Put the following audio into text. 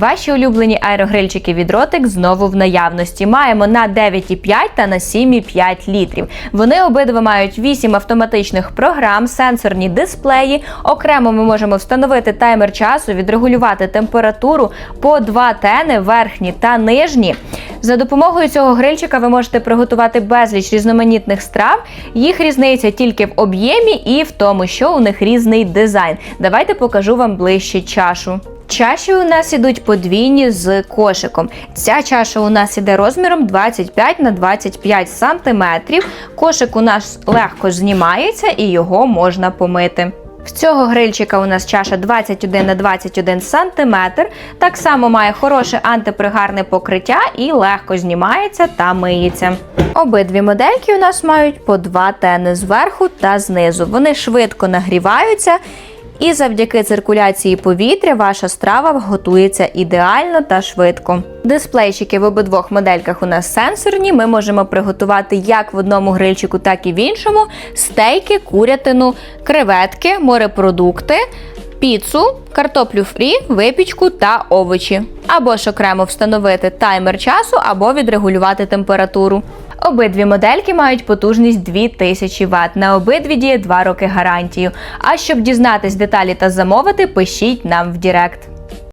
Ваші улюблені аерогрильчики від Ротик знову в наявності. Маємо на 9,5 та на 7,5 літрів. Вони обидва мають 8 автоматичних програм, сенсорні дисплеї. Окремо ми можемо встановити таймер часу, відрегулювати температуру по два тени, верхні та нижні. За допомогою цього грильчика ви можете приготувати безліч різноманітних страв. Їх різниця тільки в об'ємі і в тому, що у них різний дизайн. Давайте покажу вам ближче чашу. Чаші у нас ідуть подвійні з кошиком. Ця чаша у нас іде розміром 25 на 25 сантиметрів. Кошик у нас легко знімається і його можна помити. В цього грильчика у нас чаша 21 на 21 сантиметр. Так само має хороше антипригарне покриття і легко знімається та миється. Обидві модельки у нас мають по два тени зверху та знизу. Вони швидко нагріваються. І завдяки циркуляції повітря ваша страва готується ідеально та швидко. Дисплейчики в обидвох модельках у нас сенсорні. Ми можемо приготувати як в одному грильчику, так і в іншому стейки, курятину, креветки, морепродукти, піцу, картоплю фрі, випічку та овочі. Або ж окремо встановити таймер часу, або відрегулювати температуру. Обидві модельки мають потужність 2000 Вт. На обидві діє 2 роки гарантію. А щоб дізнатись деталі та замовити, пишіть нам в Директ.